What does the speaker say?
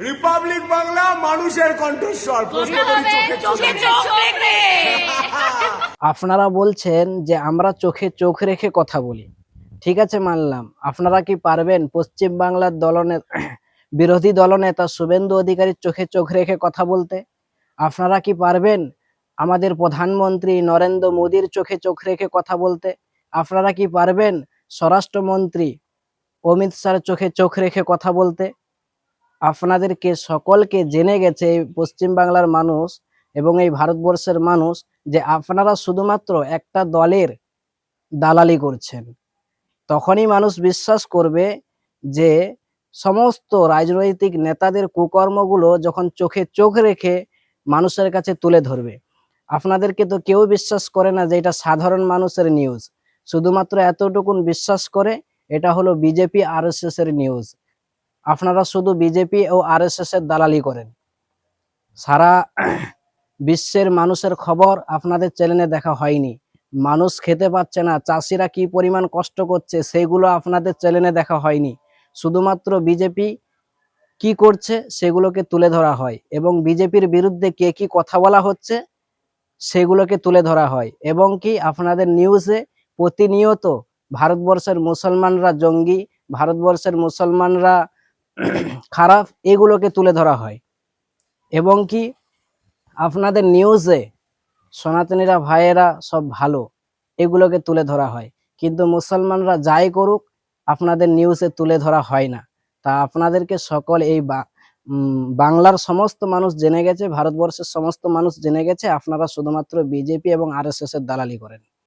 Republic Bangla মানুষের কণ্ঠস্বর আপনারা বলছেন যে আমরা চোখে চোখ রেখে কথা বলি। ঠিক আছে মানলাম। আপনারা কি পারবেন পশ্চিম বাংলার দলনে বিরোধী দলনেতা শুভেন্দু অধিকারীর চোখে চোখ রেখে কথা বলতে? আপনারা কি পারবেন আমাদের প্রধানমন্ত্রী নরেন্দ্র মোদীর চোখে চোখ রেখে কথা বলতে? আপনারা কি পারবেন স্বরাষ্ট্রমন্ত্রী অমিত শাহর চোখে চোখ রেখে কথা বলতে। আপনাদেরকে সকলকে জেনে গেছে এই পশ্চিম বাংলার মানুষ এবং এই ভারতবর্ষের মানুষ যে আপনারা শুধুমাত্র একটা দলের দালালি করছেন। তখনই মানুষ বিশ্বাস করবে যে সমস্ত রাজনৈতিক নেতাদের কুকর্মগুলো যখন চোখে চোখ রেখে মানুষের কাছে তুলে ধরবে। আপনাদেরকে তো কেউ বিশ্বাস করে না যে এটা সাধারণ মানুষের নিউজ শুধুমাত্র এতটুকুন বিশ্বাস করে এটা হলো বিজেপি আর এর নিউজ আপনারা শুধু বিজেপি ও আর এর দালালি করেন। সারা বিশ্বের মানুষের খবর আপনাদের চ্যানেলে দেখা হয়নি। মানুষ খেতে পাচ্ছে না, চাষিরা কি পরিমাণ কষ্ট করছে সেগুলো আপনাদের চ্যানেলে দেখা হয়নি। শুধুমাত্র বিজেপি কি করছে সেগুলোকে তুলে ধরা হয় এবং বিজেপির বিরুদ্ধে কে কি কথা বলা হচ্ছে সেগুলোকে তুলে ধরা হয় এবং কি আপনাদের নিউজে প্রতিনিয়ত ভারতবর্ষের মুসলমানরা জঙ্গি, ভারতবর্ষের মুসলমানরা খারাপ, এগুলোকে তুলে ধরা হয়। এবং কি আপনাদের নিউজে সনাতনীরা, ভাইয়েরা সব ভালো, এগুলোকে তুলে ধরা হয়। কিন্তু মুসলমানরা যাই করুক, আপনাদের নিউজে তুলে ধরা হয় না। তা আপনাদেরকে সকল এই বাংলার সমস্ত মানুষ জেনে গেছে, ভারতবর্ষের সমস্ত মানুষ জেনে গেছে, আপনারা শুধুমাত্র বিজেপি এবং আর এর দালালি করেন।